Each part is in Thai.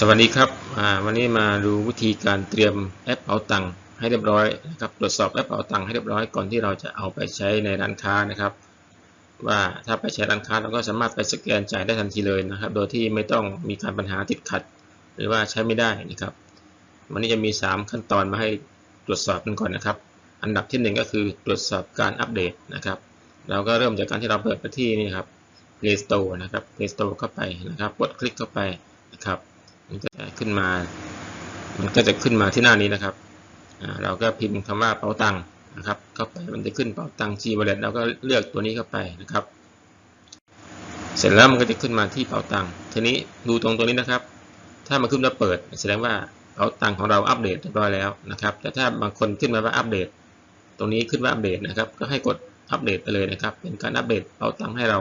สวัสดีครับวันนี้มาดูวิธีการเตรียมแอปเป๋าตังค์ให้เรียบร้อยนะครับตรวจสอบแอปเป๋าตังค์ให้เรียบร้อยก่อนที่เราจะเอาไปใช้ในร้านค้านะครับ ว่าถ้าไปใช้ร้านค้าเราก็สามารถไปสแกนจ่ายได้ทันทีเลยนะครับ โดยที่ไม่ต้องมีการปัญหาติดขัด หรือว่าใช้ไม่ได้นะครับ วันนี้จะมี 3 ขั้นตอนมาให้ตรวจสอบกันก่อนนะครับ อันดับที่ 1 ก็คือตรวจสอบการอัปเดตนะครับ เราก็เริ่มจากการที่เราเปิดไปที่นี่ครับ Play Store นะครับ Play Store เข้าไปนะครับกดคลิกเข้าไปนะครับ มันก็จะขึ้นมา มันก็จะขึ้นมาที่หน้านี้นะครับเราก็พิมพ์คำว่าเป๋าตังค์นะครับเข้าไปมันจะขึ้นเป๋าตังค์ G Wallet เราก็เลือกตัวนี้เข้าไปนะครับ เสร็จแล้วมันก็จะขึ้นมาที่เป๋าตังค์ทีนี้ดูตรงตัวนี้นะครับ ถ้ามันขึ้นมาเปิด แสดงว่าเป๋าตังค์ของเราอัปเดตเรียบร้อยแล้วนะครับ แต่ถ้าบางคนขึ้นมาว่าอัปเดต ตรงนี้ขึ้นว่าอัปเดตนะครับ ก็ให้กดอัปเดตไปเลยนะครับ เป็นการอัปเดตเป๋าตังค์ให้เรา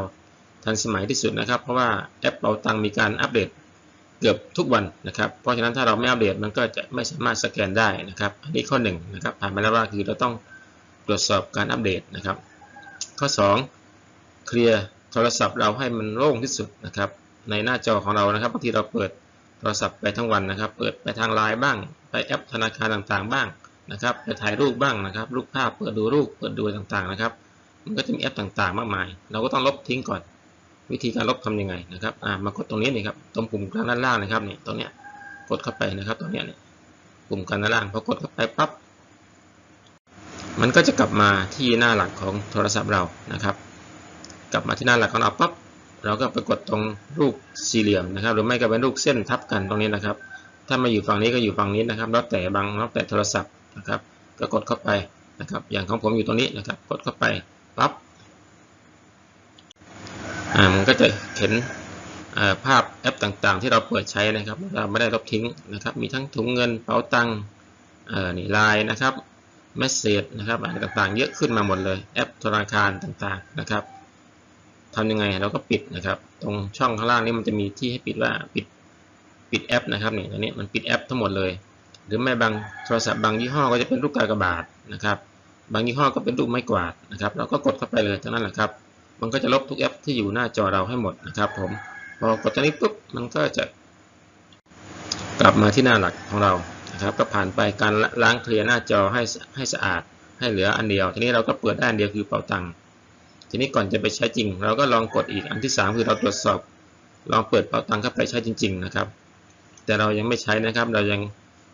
ทันสมัยที่สุดนะครับ เพราะว่าแอปเป๋าตังค์มีการอัปเดต เกือบทุกวันนะครับ เพราะฉะนั้นถ้าเราไม่อัปเดตมันก็จะไม่สามารถสแกนได้นะครับ อันนี้ข้อ1นนะครับผ่านไปแล้วว่าคือเราต้องตรวจสอบการอัปเดตนะครับ ข้อ 2 เคลียร์โทรศัพท์เราให้มันโล่งที่สุดนะครับ ในหน้าจอของเรานะครับบางทีเราเปิดโทรศัพท์ไปทั้งวันนะครับ เปิดไปทางไลน์บ้าง ไปแอปธนาคารต่างๆบ้างนะครับไปถ่ายรูปบ้างนะครับรูปภาพเปิดดูรูปเปิดดูต่างๆนะครับ มันก็จะมีแอปต่างๆ มากมาย เราก็ต้องลบทิ้งก่อน วิธีการลบทำยังไงนะครับอ่ามากดตรงนี้นี่ครับตรงปุ่มกลางด้านล่างนะครับนี่ตรงเนี้ยกดเข้าไปนะครับตรงเนี้ยนี่ปุ่มกลางด้านล่างพอกดเข้าไปปั๊บมันก็จะกลับมาที่หน้าหลักของโทรศัพท์เรานะครับ กลับมาที่หน้าหลักของเราปั๊บเราก็ไปกดตรงรูปสี่เหลี่ยมนะครับ หรือไม่ก็เป็นรูปเส้นทับกันตรงนี้นะครับ ถ้ามาอยู่ฝั่งนี้ก็อยู่ฝั่งนี้นะครับแล้วแต่บางแล้วแต่โทรศัพท์นะครับ ก็กดเข้าไปนะครับ อย่างของผมอยู่ตรงนี้นะครับ กดเข้าไปปั๊บ มันก็จะเห็นภาพแอปต่างๆ ที่เราเปิดใช้นะครับ เราไม่ได้ลบทิ้งนะครับ มีทั้งถุงเงินเป๋าตังค์นี่ไลน์นะครับเมสเซจนะครับอะไรต่างๆ เยอะขึ้นมาหมดเลยแอปธนาคารต่างๆนะครับทำยังไงเราก็ปิดนะครับ ตรงช่องข้างล่างนี้มันจะมีที่ให้ปิดว่าปิดปิดแอปนะครับนี่ตรงนี้มันปิดแอปทั้งหมดเลย หรือไม่บางโทรศัพท์บางยี่ห้อก็จะเป็นรูปกากบาทนะครับ บางยี่ห้อก็เป็นรูปไม้กวาดนะครับเราก็กดเข้าไปเลยเท่านั้นแหละครับ มันก็จะลบทุกแอปที่อยู่หน้าจอเราให้หมดนะครับผมพอกดตรงนี้ปุ๊บมันก็จะ กลับมาที่หน้าหลักของเรานะครับ ก็ผ่านไปการล้างเคลียร์หน้าจอให้ให้สะอาด ให้เหลืออันเดียว ทีนี้เราก็เปิดได้อันเดียวคือเป๋าตังค์ทีนี้ก่อนจะไปใช้จริง เราก็ลองกดอีกอันที่ 3 คือเราตรวจสอบ ลองเปิดเป๋าตังค์เข้าไปใช้จริง ๆ นะครับ แต่เรายังไม่ใช้นะครับ เรายัง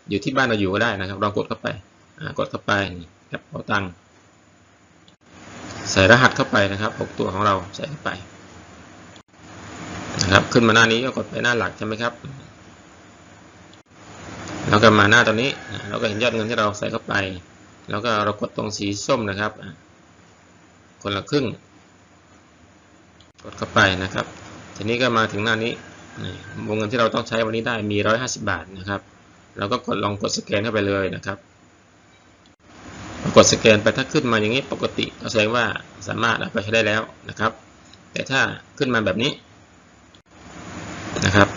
อยู่ที่บ้านเราอยู่ก็ได้นะครับลองกดเข้าไปกดเข้าไปแอปเป๋าตังค์ ใส่รหัสเข้าไปนะครับ6ตัวของเราใส่เข้าไปนะครับขึ้นมาหน้านี้ก็กดไปหน้าหลักใช่ไหมครับแล้วก็มาหน้าตรงนี้เราก็เห็นยอดเงินที่เราใส่เข้าไป แล้วก็เรากดตรงสีส้มนะครับคนละครึ่ง กดเข้าไปนะครับ ทีนี้ก็มาถึงหน้านี้วงเงินที่เราต้องใช้วันนี้ได้มี 150 บาทนะครับเราก็กดลองกดสแกนเข้าไปเลยนะครับ กดสแกนไปถ้าขึ้นมาอย่างนี้ปกติก็แสดงว่าสามารถเอาไปใช้ได้แล้วนะครับ แต่ถ้าขึ้นมาแบบนี้นะครับ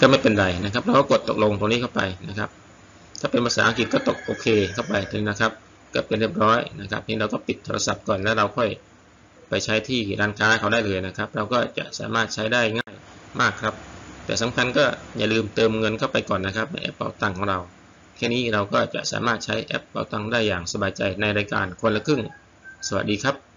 ก็ไม่เป็นไรนะครับ เราก็กดตกลงตรงนี้เข้าไปนะครับ ถ้าเป็นภาษาอังกฤษก็ตกโอเคเข้าไปถึงนะครับ ก็เป็นเรียบร้อยนะครับนี่เราก็ปิดโทรศัพท์ก่อนแล้วเราค่อยไปใช้ที่ร้านค้าเขาได้เลยนะครับ เราก็จะสามารถใช้ได้ง่ายมากครับ แต่สำคัญก็อย่าลืมเติมเงินเข้าไปก่อนนะครับในแอปเป๋าตังค์ของเรา แค่นี้เราก็จะสามารถใช้แอปเป๋าตังได้อย่างสบายใจในรายการคนละครึ่ง สวัสดีครับ